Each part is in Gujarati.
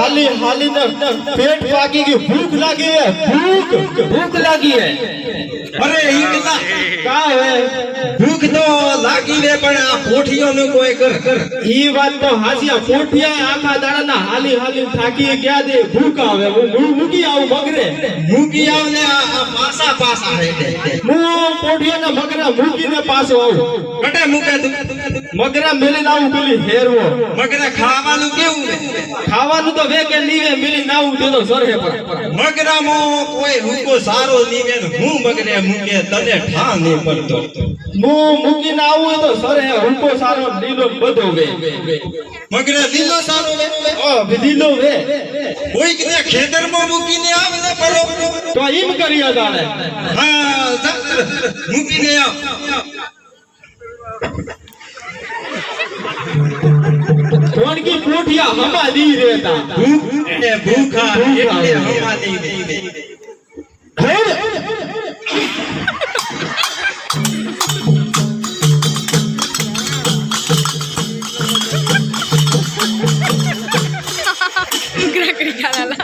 હાલી હાલી ને પેટ પાકી ગયું ભૂખ લાગી હે ભૂખ ભૂખ લાગી હે અરે ઈકલા કા હે ભૂખ તો લાગી રે પણ આ પોઠીઓનું કોઈ કર કર ઈ વાત તો હાચી પોઠિયા આખા દાડાના હાલી હાલી થાકી ગયા દે ભૂખ આવે હું મૂકી આવું મગરે મૂકી આવ ને આ પાસા પાસા હે હું પોઠિયાના મગરા મૂકીને પાછો આવું કટે મૂકે તું મગરા મેલે લાવું બોલી હેરવો મગરા ખાવાનું કેવું ખાવાનું તો વે કે નીવે મિલી આવું તે તો સરહે પર મગરામાં કોઈ હુકો સારો નીવે હું મગરે મૂકે તને ઠા ને પડતો. હું મૂકીને આવું તો સરે હુકો સારો લીલો બધો વે. મગરે લીલો સારો વે? ઓ લીલો વે. કોઈક ને ખેતરમાં મૂકીને આવ ને પરો તો એમ કરીએ જાણે હા જા, મૂકીને આવ કોણકી પોઠિયા હમા દી રહેતા ભૂખ ને ભૂખા એટલે હમા દી દે Kira-kira kalala.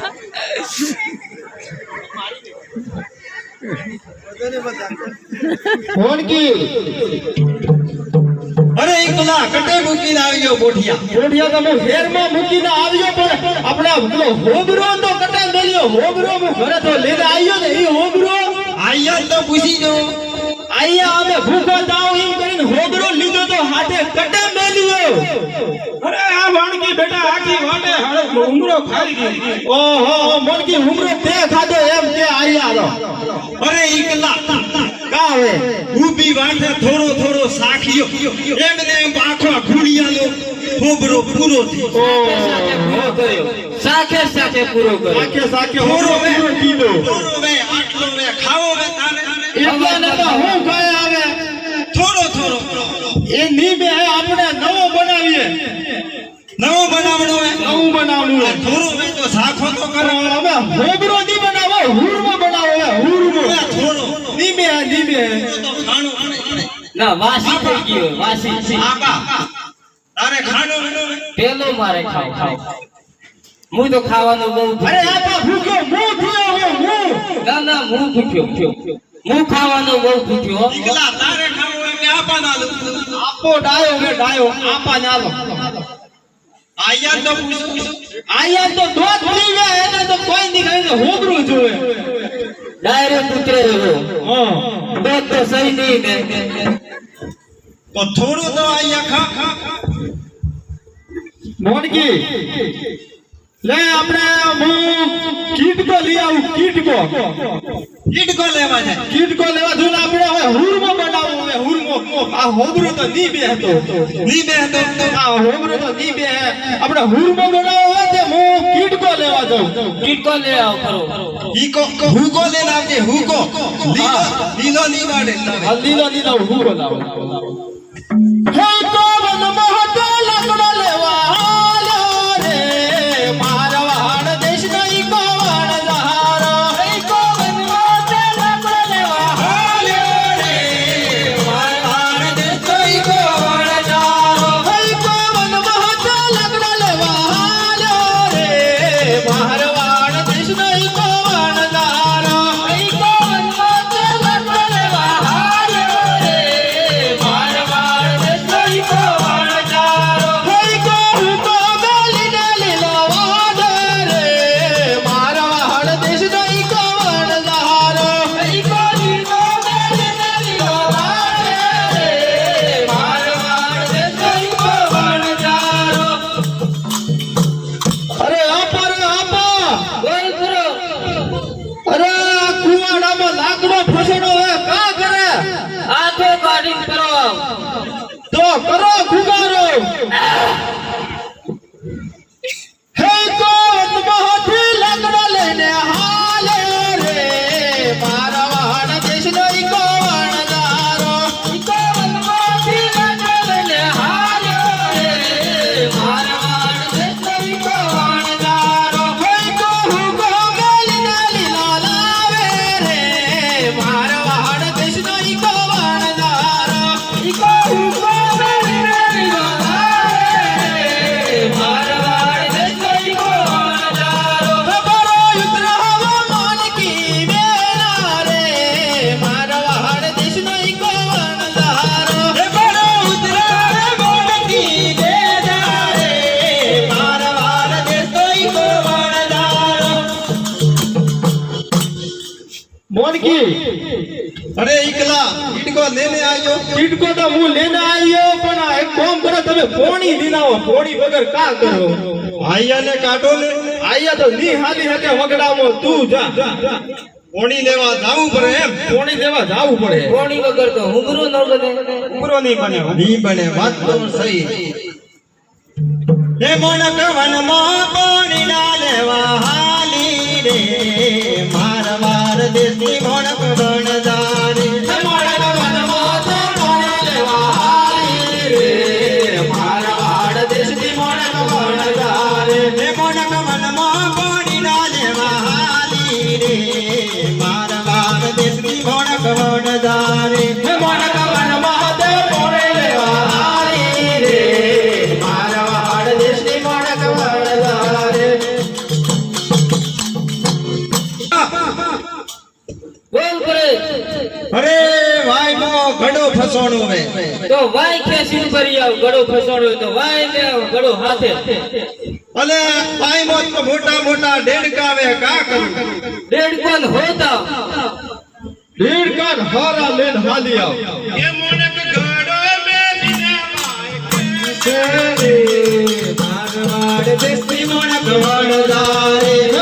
અરે એકલા કટે મૂકીને આવ્યો બોઠિયા. પોઠિયા તમે હેરમાં મૂકીને આવ્યો પણ આપણા પેલો હોબરો તો કટે મળ્યો હોબરો હું ઘરે તો લઈને આવ્યો ને એ હોબરો આયા તો પૂછી જો આયા અમે ભૂખો દાવ એમ કરીને હોબરો લીધો તો હાથે કટે મેલ્યો અરે આ વાણકી બેટા આખી વાટે હળ ઉમરો ખાઈ ગઈ ઓહો મણકી ઉમરો તે ખાધો એમ કે આયા રો અરે એકલા. કા હવે? ઊભી વાંઠે થોડો સાખ્યો એમને એમ આખો ઘુડિયાનો ખોબરો પૂરો થયો. સાખે સાખે પૂરો કર્યો. સાકે થોડો હોબરો વે કીધો વે આટલો વે ખાવો વે તારે. એટલા ને તો હું ખાય આવે? થોડો થોડો એ ની બે આપણે નવો બનાવીએ. નવો બનાવડો વે નવું બનાવવું આ થોડો વે તો સાખો તો કરો અમે હોબરો ની બનાવો હુરમો બનાવો હુરમો. થોડો. ની બે ની બે તો ખાણું. ના વાસી થઈ ગયો વાસી આબા તારે ખાણું પેલો મારે ખાવ. ખાવ હું તો ખાવાનું બહુ અરે આપા ભૂખ્યો હું ભૂખ્યો હું ના ના હું ભૂખ્યો હું ખાવાનો બહુ ભૂખ્યો એકલા તારે ખાવું કે આપા ના લો આપો ડાયો હે ડાયો આપા નાલો આયા તો પૂછું આયા તો દોત પડી ગયા એને તો કોઈ નહીં ખાઈને હોબરું જોવે. ડાયરેક્ટ ઉતરે રહ્યો હા. દોત તો સહી નહીં ને તો થોડું તો અહીંયા ખા. ખા મોનકી લે આપણે હું કીટકો લઈ આવું કીટકો ઈડકો લેવા જાય. કીટકો લેવા જો આપણે હવે હુરમો હવે હુરમો આ હોબરો તો ની બે હતો. ની બે તો તો આ હોબરો તો ની બે. આપણે હુરમો બનાવવો હોય હું કીટકો લેવા જાઉં? કીટકો લે આવ કરો ઈકો હુકો લેના આવજે હુકો લીલો લીલો ની વાડે આ લીલો લીલો લાવો. રે મોનકી અરે ઈકલા ઈટકો લેને આવ્યો ચીટકો તો હું લેને આવ્યો પણ આ એક કામ કરો તમે પોણી દીનાવો પોણી વગર કા કરો આયાને કાઢો ને આયા તો ની હાલી હકે વગડાવો તું જા પોણી લેવા જાવું પડે એમ પોણી દેવા જાવું પડે કોણી વગર તો હુંગરું ન બને પૂરો નહીં બને નહીં બને વાત તો સહી હે મોનક વનમાં પોણી ના લેવા હાલી રે માર દેશી દેશની તો વાય કે શું કરી આવ ગળો ફસાણો હોય તો વાય લે આવ ગળો હાથે. અલે ભાઈ મોત તો મોટા મોટા ડેડકાવે કા કરું? ડેઢ હોતા. ભીડ હારા લેન હાલી આવ. એ મોનક ઘડો મે મારવાડ દેસી મોનક વણજારી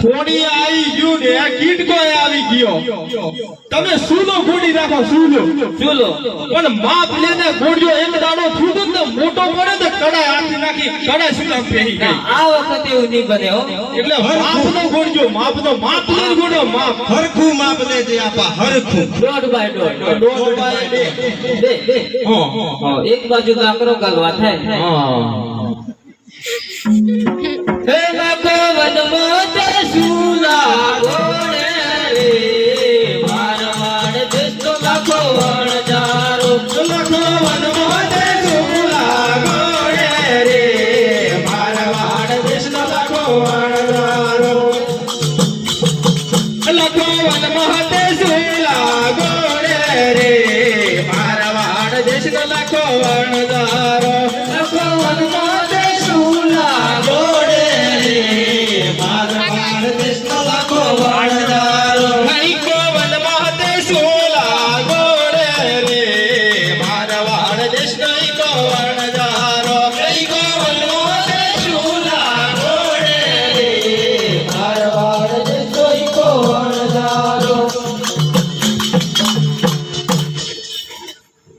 થોડી આવી ગયું ને આ કીટકો આવી ગયો? તમે સૂલો ગોડી રાખો સૂલો. ચૂલો પણ માપ લેને ગોળ્યો એક દાડો છૂટું તો મોટો પડે તો કડાઈ આખી નાખી કડાઈ સુલા પહેરી ગઈ? આ વખતે એવું નહીં બને હો. એટલે માપનો ગોળ્યો માપનો માપ લે ગોળ્યો માપ. હરખું માપ લેજે આપા હરખું. દોઢ બાય દોઢ. દોઢ બાય બે. બે બે. હા, હા, એક બાજુ કાકરો ગાલવા થાય. હા. હે લાખો વનમાં તે સુલા ગોળે રે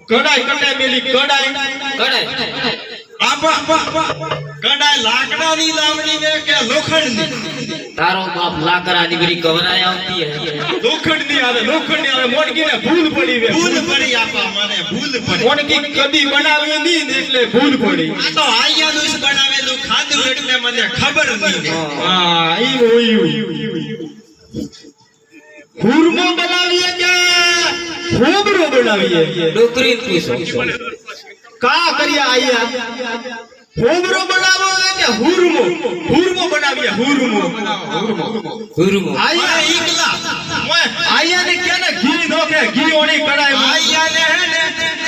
કડાઈ કડાઈ મેલી કડાઈ આપા કડાઈ લાકડાની લાવણી ને કે લોખંડની? તારો બાપ લાકડા દીકરી ગવરાય આવતી હે. લોખંડની આવે લોખંડની આવે. મોટકીને ભૂલ પડી વે. ભૂલ પડી આપા મને ભૂલ પડી. કદી બનાવી નહીં એટલે ભૂલ પડી. આ તો આયાનું જ બનાવેલું ખાધું એટલે મને ખબર નહીં. ને. હા ઈ હોયું હુરમો બનાવીએ કે હોબરો બનાવીએ ડોકરી પૂછો. કા કરીએ આયા? હોબરો બનાવો કે હુરમો? હુરમો બનાવીએ હુરમો. હુરમો. આયા એકલા. આયા ને કે ને ઘી નોખે? કે ઘી ઓણી કડાય આયા ને હે ને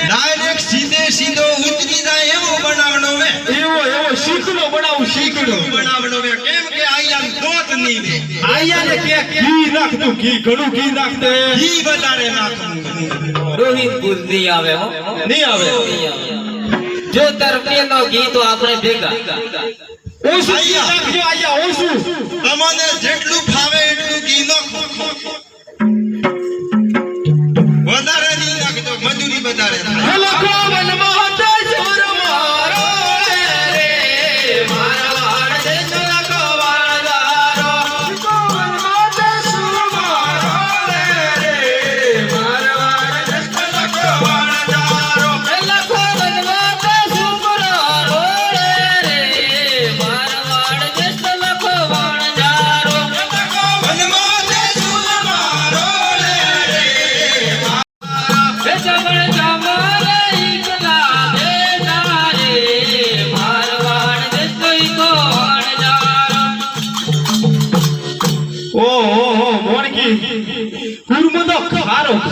ડાયરેક્ટ સીધે સીધો ઉતરી જાય એવો બનાવનો વે. એવો એવો શીકડો બનાવું શીકડો બનાવનો વે. કેમ કે આયા દોત આયા ને કે ઘી નાખ તું ઘી ઘણું ઘી નાખ દે ઘી વધારે નાખવું. રોહિત ભૂલ નહીં આવે હો. નહીં આવે? જો તાર પેલો ઘી તો આપણે ભેગા. ઓસુ આયા. રાખજો આયા ઓસુ તમને જેટલું ફાવે એટલું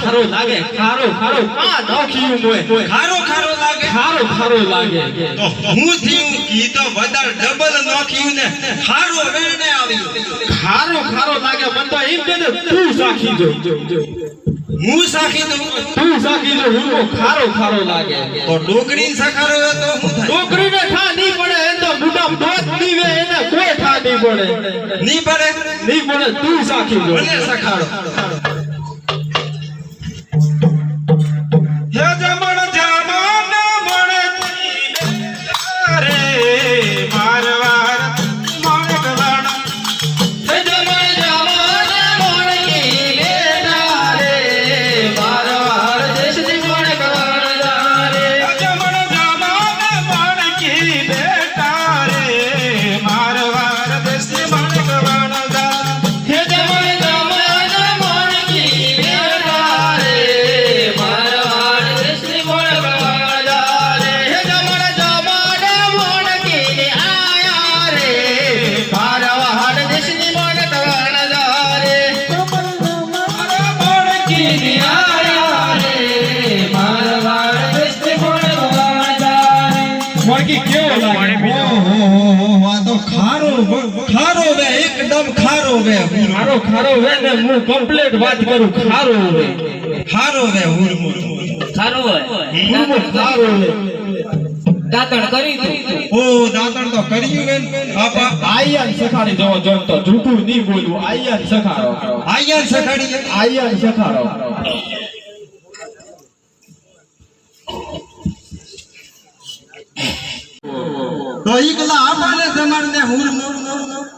ખારો લાગે ખારો ખારો કા નોખ્યું મોય ખારો ખારો લાગે? ખારો ખારો લાગે. તો હું થયું ઈ તો વધારે ડબલ નોખીયું ને ખારો વેરને આવી ખારો ખારો લાગે મન તો એમ કે તું સાખી જો હું સાખી દઉં? તું સાખી જો તો ખારો ખારો લાગે. તો ડોકરી સખારો તો હું થાય? છોકરીને ઠા નહીં પડે એ તો મોઢા દોત દીવે એને કોઈ ખા ની પડે. ની પડે? નહીં પડે તું સાખી જો મને સખાડો. એકદમ ખારો વે ખારો ખારો વે ને હું કમ્પ્લીટ વાત કરું ખારો વે. ખારો વે હુરમો. ખારો વે. હું ખારો વે. દાતણ કરી તું. ઓ દાતણ તો કર્યું ને. બાપા. આયન સખાડી જવો જોન તો જૂઠું નહીં બોલવું. આયન સખાડો આયન સખાડી આયન સખાડો તો ઈ કલા આપણને જમાડને હુરમો.